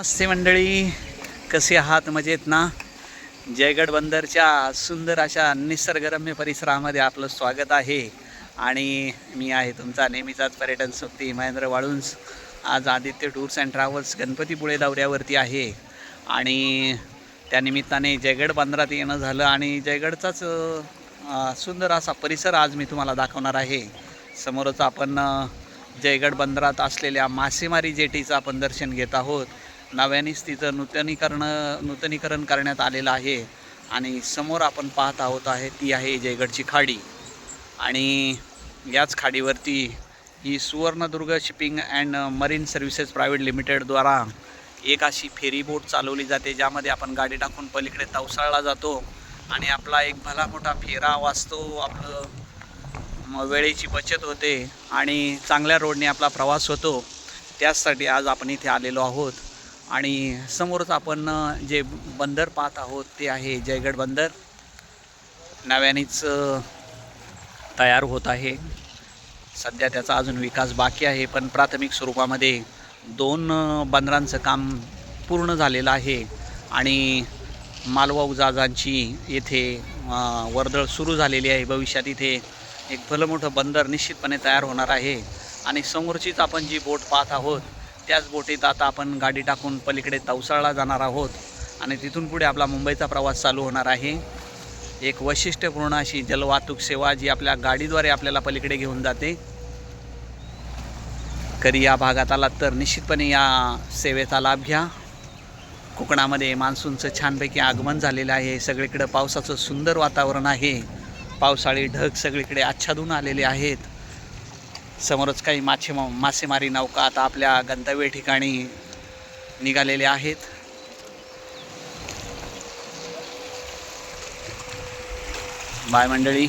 नमस्ते मंडळी. कसे आहात? मजेत ना? जयगड बंदरच्या सुंदर अशा निसर्गरम्य परिसरामध्ये आपलं स्वागत आहे. आणि मी आहे तुमचा नेहमीचाच पर्यटन सोबती महेंद्र वाळुंज. आज Aditya tours and travels Ganpatipule दौऱ्यावरती आहे. आणि त्यानिमित्ताने जयगड बंदरात येणं झालं आणि जयगडचाच सुंदर असा परिसर आज मी तुम्हाला दाखवणार आहे. समोरच आपण जयगड बंदरात असलेल्या मासेमारी जेटीचं आपण दर्शन घेत आहोत. नव्यानेच तिचं नूतनीकरण नूतनीकरण करण्यात आलेलं आहे. आणि समोर आपण पाहत आहोत आहे ती आहे जयगडची खाडी. आणि याच खाडीवरती ही Suvarnadurg shipping and marine services private लिमिटेडद्वारा एक अशी फेरी बोट चालवली जाते ज्यामध्ये आपण गाडी टाकून पलीकडे तवसाळला जातो आणि आपला एक भला मोठा फेरा वाचतो आपलं वेळेची बचत होते आणि चांगल्या रोडने आपला प्रवास होतो. त्याचसाठी आज आपण इथे आलेलो आहोत. आणि समोरच आपण जे बंदर पाहत आहोत ते आहे जयगड बंदर. नव्यानेच तयार होत आहे. सध्या त्याचा अजून विकास बाकी आहे पण प्राथमिक स्वरूपामध्ये दोन बंदरांचं काम पूर्ण झालेलं आहे आणि मालवाहू जहाजांची येथे वर्दळ सुरू झालेली आहे. भविष्यात इथे एक भलं मोठं बंदर निश्चितपणे तयार होणार आहे. आणि समोरचीच आपण जी बोट पाहत आहोत त्याच बोटीत आता आपण गाडी टाकून पलीकडे तवसाळला जाणार आहोत आणि तिथून पुढे आपला मुंबईचा प्रवास चालू होणार आहे. एक वैशिष्ट्यपूर्ण अशी जलवाहतूक सेवा जी आपल्या गाडीद्वारे आपल्याला पलीकडे घेऊन जाते. कधी या भागात आलात तर निश्चितपणे या सेवेचा लाभ घ्या. कोकणामध्ये मान्सूनचं छानपैकी आगमन झालेलं आहे. सगळीकडं पावसाचं सुंदर वातावरण आहे. पावसाळी ढग सगळीकडे आच्छादून आलेले आहेत. समोरच काही मासे मासेमारी नौका आता आपल्या गंतव्य ठिकाणी निघालेल्या आहेत. बाय मंडळी.